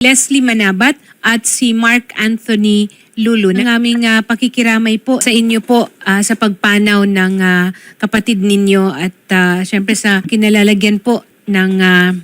Leslie Manabat at si Mark Anthony Lulu. Ng aming ah, pakikiramay po sa inyo po ah, sa pagpanaw ng ah, kapatid ninyo at ah, syempre sa kinalalagyan po ng ah,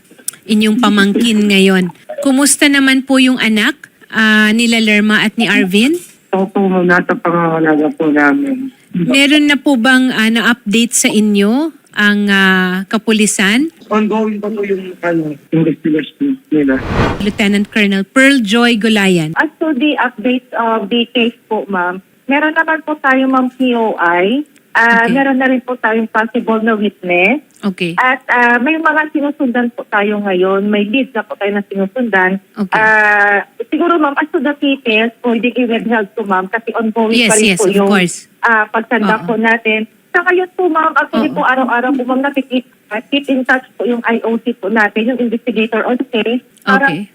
inyong pamangkin ngayon. Kumusta naman po yung anak ah, nila Lerma at ni Arvin? Opo, nasa pangangalaga po namin. Meron na po bang ah, na-update sa inyo ang ah, kapulisan? Ongoing pa po yung ano, investigation nila. Lieutenant Colonel Pearl Joy Gulayan. As to the update of the case po, ma'am, meron naman po tayo, ma'am, POI. Ah, Okay. Meron na rin po tayong possible na witness. Okay. At ah, may mga sinusundan po tayo ngayon. May leads na po tayo na sinusundan. Okay. Ah, siguro, ma'am, as to the details, pwede i-withheld to, ma'am, kasi ongoing Yes, pa rin yes, po of yung course. ah, pagsanda Oo. po natin. Sa ngayon po, ma'am, actually Oo. po, araw-araw po, ma'am, nakikita, keep in touch po yung IOC po natin, yung investigator on case. Para Okay.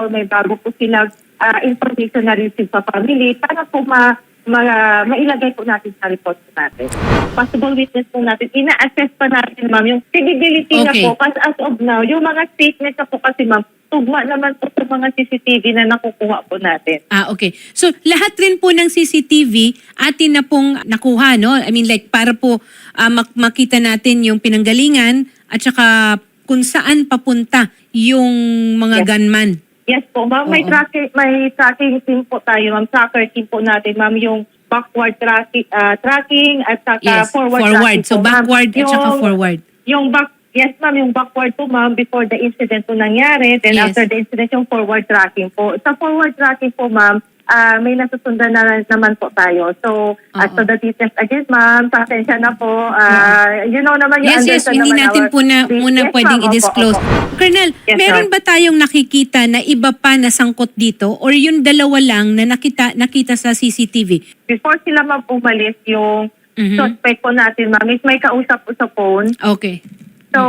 or may bago po silang ah, information na receive sa family para po ma, ma, mailagay po natin sa report po natin. Possible witness po natin. Ina-assess pa natin, ma'am, yung credibility na Okay. po. Kasi as of now, yung mga statements na po kasi, ma'am, tugma naman po sa mga CCTV na nakukuha po natin. Ah, okay. So, lahat rin po ng CCTV atin na pong nakuha, no? I mean, like, para po ah, mak- makita natin yung pinanggalingan at saka kung saan papunta yung mga Yes. gunman. Yes po, ma'am. May tracking, may tracking team po tayo, ma'am. Tracker team po natin, ma'am. Yung backward tracking, ah, tracking at saka Yes, forward, forward. tracking So, po, ma'am. backward at saka Yung- forward. Yung back, yes ma'am, yung backward po ma'am before the incident po nangyari. Then Yes. after the incident, yung forward tracking po. Sa forward tracking po ma'am, ah, may nasusundan na naman po tayo. So, as Oo. to the details again ma'am, pasensya na po. Ah, you know naman yung Yes, yes. Hindi naman natin our- po na, Yes, muna ma'am. pwedeng Opo, i-disclose. opo. Colonel, Yes, meron ma'am. ba tayong nakikita na iba pa na sangkot dito or yung dalawa lang na nakita, nakita sa CCTV? Before sila ma'am umalis, yung Mhm. suspect po natin ma'am, is may kausap po sa phone. Okay. So,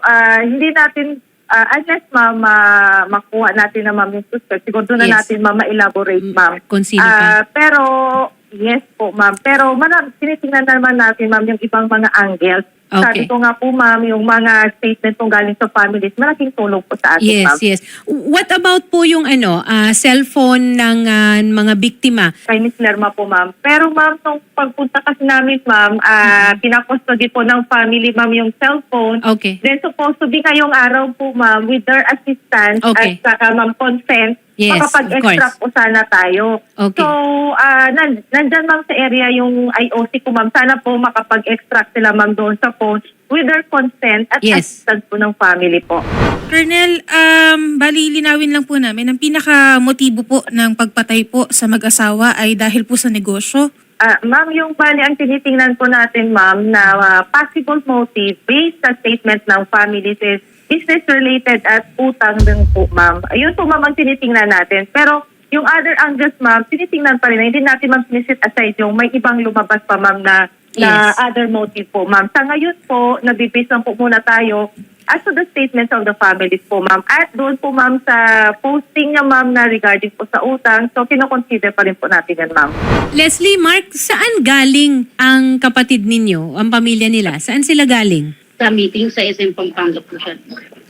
ah, hindi natin, ah, unless ma'am, ah, makuha natin na ma'am yung suspect, siguro doon na Yes. natin ma'am ma-elaborate ma'am. Kung sino Ah, pero, yes po ma'am. Pero manam, tinitingnan naman natin ma'am yung ibang mga angles. Okay. Sabi ko nga po ma'am, yung mga statement kung galing sa families, malaking tulong po sa atin Yes, ma'am. yes. What about po yung ano, ah, cellphone ng ah, mga biktima? Kay Miss Lerma po ma'am. Pero ma'am, nung pagpunta kasi namin ma'am, ah, Mm-hmm. kinakustody po ng family ma'am yung cellphone. Okay. Then supposed to be ngayong araw po ma'am with their assistance Okay. at saka ma'am consent, Yes, makapag-extract of po sana tayo. Okay. So, ah nan, nandyan ma'am sa area yung IOC po ma'am. Sana po makapag-extract sila ma'am doon sa phone with their consent at Yes. assistance po ng family po. Colonel, um, bali linawin lang po namin, ang pinaka-motibo po ng pagpatay po sa mag-asawa ay dahil po sa negosyo. Ah, ma'am, yung bali ang tinitingnan po natin, ma'am, na ah, possible motive based sa statement ng families is business-related at utang din po, ma'am. Ayun po, ma'am, ang tinitingnan natin. Pero yung other angles, ma'am, tinitingnan pa rin. Hindi natin, ma'am, sinisit aside yung may ibang lumabas pa, ma'am, na, na Yes. other motive po, ma'am. Sa ngayon po, nabibase lang po muna tayo as to the statements of the families po, ma'am. At doon po, ma'am, sa posting niya, ma'am, na regarding po sa utang, so kinoconsider pa rin po natin yan, ma'am. Leslie, Mark, saan galing ang kapatid ninyo, ang pamilya nila? Saan sila galing? sa meeting sa SM Pampanga po siya.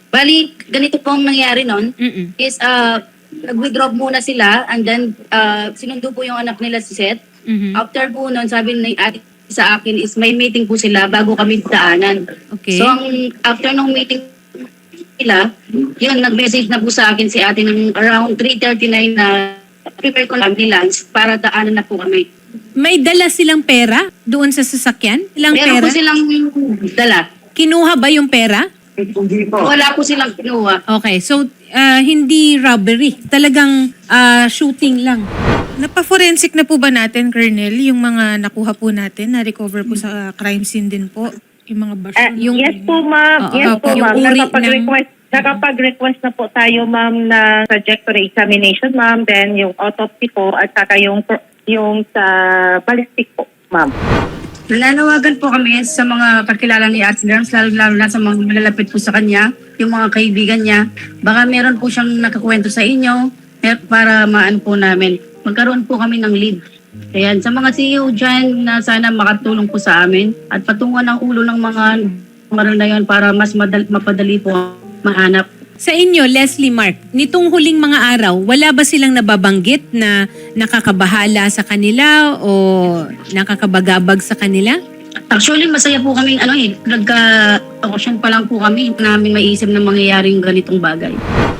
Bali, ganito po ang nangyari Mm-mm. is uh, nag-withdraw muna sila and then uh, sinundo po yung anak nila si Seth. Mhm. After po nun, sabi ni ate sa akin is may meeting po sila bago kami daanan. Okay. So, ang, after nung meeting nila, yun, nag-message na po sa akin si ate ng around 3.39 na prepare ko lang ambulance para daanan na po kami. May dala silang pera doon sa sasakyan? Ilang Meron pera? po silang dala. Kinuha ba yung pera? Hindi po. Wala po silang kinuha. Okay, so ah, hindi robbery. Talagang ah, shooting lang. Napa-forensic na po ba natin, Colonel, yung mga nakuha po natin, na-recover po sa crime scene din po? Yung mga basyo? Ah, Yung- yes po, ma'am. Oo, yes opo. po, Yung ma'am. Nakapag-request, nakapag-request na po tayo, ma'am, na trajectory examination, ma'am. Then yung autopsy po at saka yung, yung sa ballistic po, ma'am. Nananawagan po kami sa mga kakilala ni Ate Germs, lalo-lalo na sa mga malalapit po sa kanya, yung mga kaibigan niya. Baka meron po siyang nakakwento sa inyo eh, para maano po namin. Magkaroon po kami ng lead. Ayan, sa mga CEO dyan na sana makatulong po sa amin at patungan ng ulo ng mga numero na yun para mas madal- mapadali po mahanap. Sa inyo, Leslie Mark, nitong huling mga araw, wala ba silang nababanggit na nakakabahala sa kanila o nakakabagabag sa kanila? Actually, masaya po kami, ano eh, nagka-auction pa lang po kami namin maiisip na mangyayaring ganitong bagay.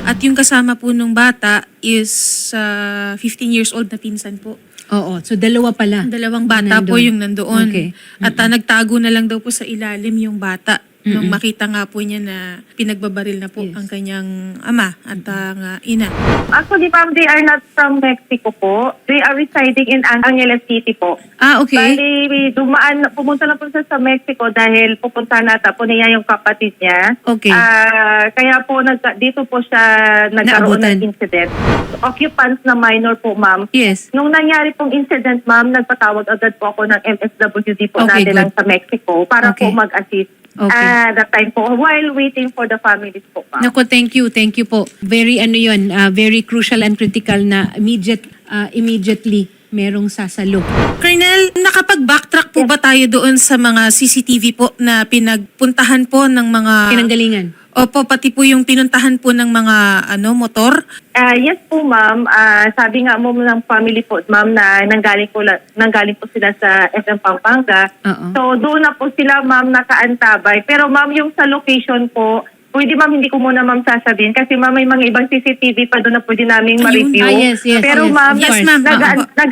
At yung kasama po nung bata is ah, 15 years old na pinsan po. Oo, so dalawa pala. Dalawang bata po Nandun. yung nandoon. Okay. At ah, nagtago na lang daw po sa ilalim yung bata. Nung makita nga po niya na pinagbabaril na po Yes. ang kanyang ama at ang ah, ina. Actually, ma'am, they are not from Mexico po. They are residing in Angeles City po. Ah, okay. Bali, dumaan, pumunta na po siya sa Mexico dahil pupunta nata po niya yung kapatid niya. Okay. Ah, kaya po nag, dito po siya nagkaroon Naabutan. ng incident. Occupants na minor po, ma'am. Yes. Nung nangyari pong incident, ma'am, nagpatawag agad po ako ng MSWD po Okay, natin good. lang sa Mexico para Okay. po mag-assist. Okay. Ah, that time po, while waiting for the families po, ma'am. Nako, thank you, thank you po. Very ano 'yun, ah, very crucial and critical na immediate ah, immediately merong sasalo. Colonel, nakapag-backtrack po ba tayo doon sa mga CCTV po na pinagpuntahan po ng mga... Kinanggalingan. Opo, pati po yung pinuntahan po ng mga ano motor. Ah, yes po, ma'am. Ah, sabi nga mo ng family po, ma'am, na nanggaling po, la- nanggaling po sila sa SM Pampanga. Oo. So, doon na po sila, ma'am, nakaantabay. Pero, ma'am, yung sa location po, pwede, ma'am, hindi ko muna, ma'am, sasabihin. Kasi, ma'am, may mga ibang CCTV pa doon na pwede namin ma-review. Ah, yes, yes, Pero, yes, ma'am, Yes, ma'am. nag, Oo. nag,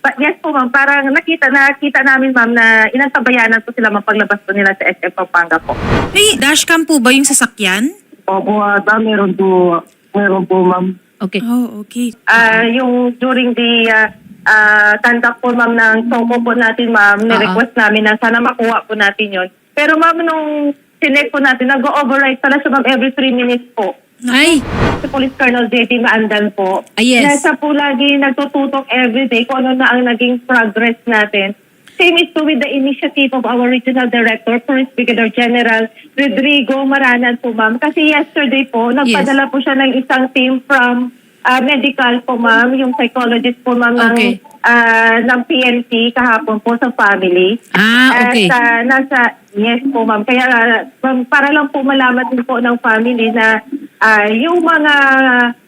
ba- yes po, ma'am. Parang nakita, nakita namin, ma'am, na inantabayanan po sila mapaglabas po nila sa SM Pampanga po. May dashcam po ba yung sasakyan? Opo, ata, meron po, meron po, ma'am. Okay. Oh, okay. Ah, yung during the uh, uh, conduct po ma'am ng soko po natin ma'am, ni-request namin na sana makuha po natin yon. Pero ma'am, nung sinek po natin, nag-override pala siya ma'am every 3 minutes po. Ay, Si Police Colonel J.T. Maandan po. Ah, yes. Nasa po lagi nagtututok everyday kung ano na ang naging progress natin. Same is to with the initiative of our Regional Director, Police Brigadier General Rodrigo Maranan po ma'am. Kasi yesterday po, nagpadala po siya ng isang team from ah, medical po ma'am, yung psychologist po ma'am ng, Okay. Ah, ng PNP kahapon po sa family. Ah, okay. At ah, nasa, yes po ma'am. Kaya ma'am, para lang po malaman din po ng family na ah, yung mga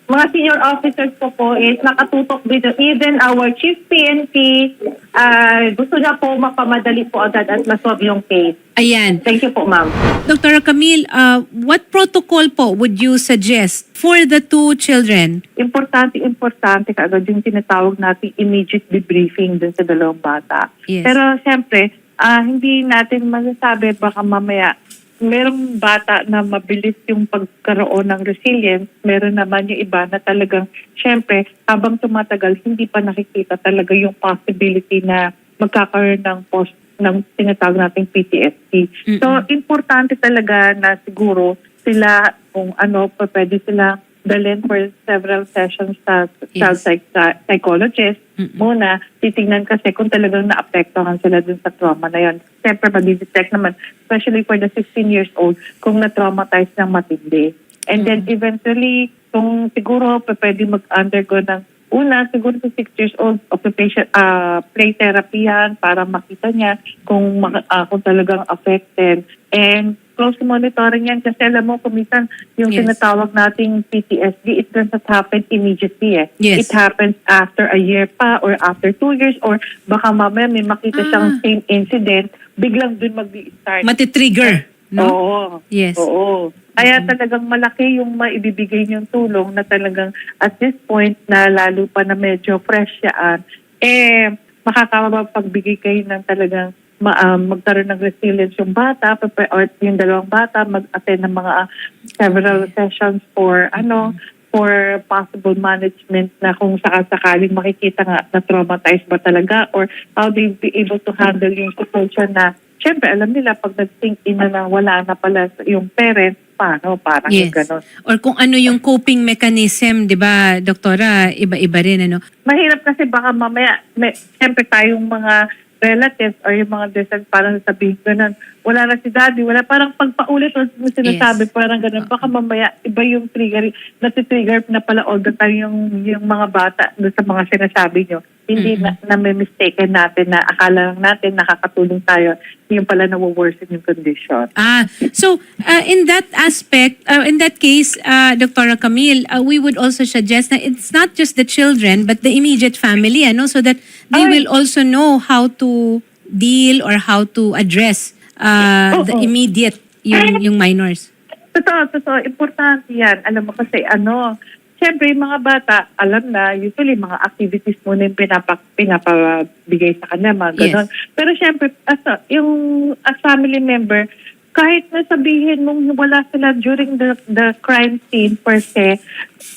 mga senior officers po po is nakatutok dito. Even our chief PNP, ah, gusto niya po mapamadali po agad at masolve yung case. ayan. Thank you po ma'am. Dr. Camille, uh, what protocol po would you suggest for the two children? importante, importante kaagad yung tinatawag natin immediate debriefing dun sa dalawang bata. Yes. Pero siyempre, ah, hindi natin masasabi baka mamaya merong bata na mabilis yung pagkaroon ng resilience, meron naman yung iba na talagang, syempre, habang tumatagal, hindi pa nakikita talaga yung possibility na magkakaroon ng post ng tinatawag nating PTSD. So, importante talaga na siguro sila kung ano pwede sila dalhin for several sessions sa child Yes. psych- psychologist muna. Titingnan kasi kung talagang naapektuhan sila dun sa trauma na yun. Siyempre, madidetect naman, especially for the 16 years old, kung na-traumatize ng matindi. And then eventually, kung siguro pwede mag-undergo ng una, siguro sa 6 years old, occupation, uh, play therapy yan para makita niya kung, ah, kung talagang affected. And close monitoring yan kasi alam mo, kumisan yung Yes. tinatawag nating PTSD, it does not happen immediately eh. Yes. It happens after a year pa or after two years or baka mamaya may makita siyang same incident, biglang dun mag-start. Matitrigger, no? Oo. Yes. Oo. Kaya talagang malaki yung maibibigay niyong tulong na talagang at this point na lalo pa na medyo fresh siyaan, eh makakapagbigay kayo ng talagang ma- um, magkaroon ng resilience yung bata or yung dalawang bata mag-attend ng mga uh, several sessions for ano for possible management na kung sakasakaling makikita nga na traumatized ba talaga or how they be able to handle yung situation na syempre alam nila pag nag-think in na na wala na pala yung parents paano parang Yes. ganon. Or kung ano yung coping mechanism, di ba, doktora, iba-iba rin, ano? mahirap kasi baka mamaya, may, siyempre tayong mga relatives or yung mga descent parang sabihin ganun, wala na si daddy, wala parang pagpaulit mo sinasabi Yes. parang ganun, baka mamaya iba yung trigger, natitrigger na pala all the time yung, yung mga bata doon sa mga sinasabi nyo. Hindi na, na may mistaken natin na akala lang natin nakakatulong tayo, yung pala na-worsen yung condition. Ah, so uh, in that aspect, uh, in that case, uh, Dr. Camille, uh, we would also suggest that it's not just the children but the immediate family, ano, so that they Ay. will also know how to deal or how to address uh, the immediate yung yung minors. Totoo, totoo. Importante yan. Alam mo kasi ano, Siyempre, yung mga bata, alam na, usually mga activities muna yung pinapa, pinapabigay sa kanya, mga ganon. Pero siyempre, as a, yung as family member, kahit na sabihin mong wala sila during the, the crime scene per se,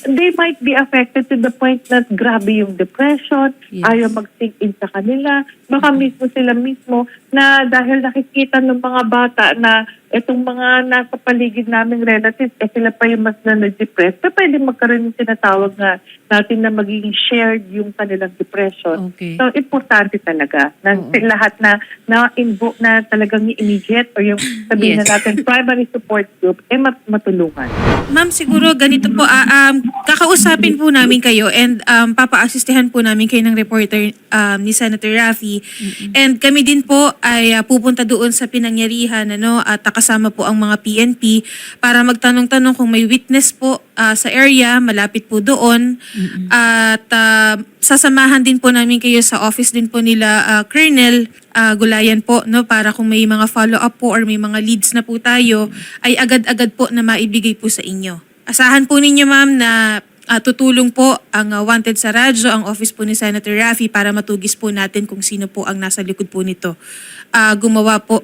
they might be affected to the point na grabe yung depression, Yes. ayaw mag-sink in sa kanila, baka mismo sila mismo na dahil nakikita ng mga bata na itong mga nasa paligid naming relatives, eh sila pa yung mas na nag-depress, so pwede magkaroon yung tinatawag nga natin na magiging shared yung kanilang depression. Okay. So, importante talaga na Oo. lahat na na-invoke na talagang immediate or yung sabihin Yes. na natin primary support group, eh mat- matulungan. Ma'am, siguro ganito po, ah, um, kakausapin po namin kayo and um, papa-assistihan po namin kayo ng reporter um, ni Senator Raffy. And kami din po ay ah, pupunta doon sa pinangyarihan ano, at kasama po ang mga PNP para magtanong-tanong kung may witness po ah, sa area, malapit po doon. At ah, sasamahan din po namin kayo sa office din po nila ah, Colonel ah, Gulayan po no para kung may mga follow-up po or may mga leads na po tayo ay agad-agad po na maibigay po sa inyo. Asahan po ninyo ma'am na ah, tutulong po ang ah, Wanted sa Radyo, ang office po ni Senator Raffy para matugis po natin kung sino po ang nasa likod po nito. Ah, gumawa po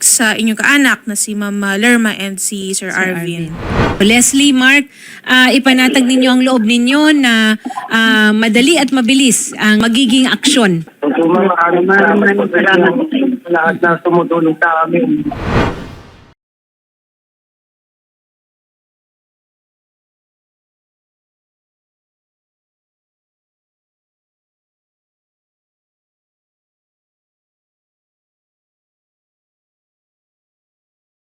sa inyong kaanak na si Ma'am Lerma and si Sir, Arvin. Leslie, Mark, ah, ipanatag ninyo ang loob ninyo na ah, madali at mabilis ang magiging aksyon So, maraming maraming salamat sa lahat na tumutulong sa amin.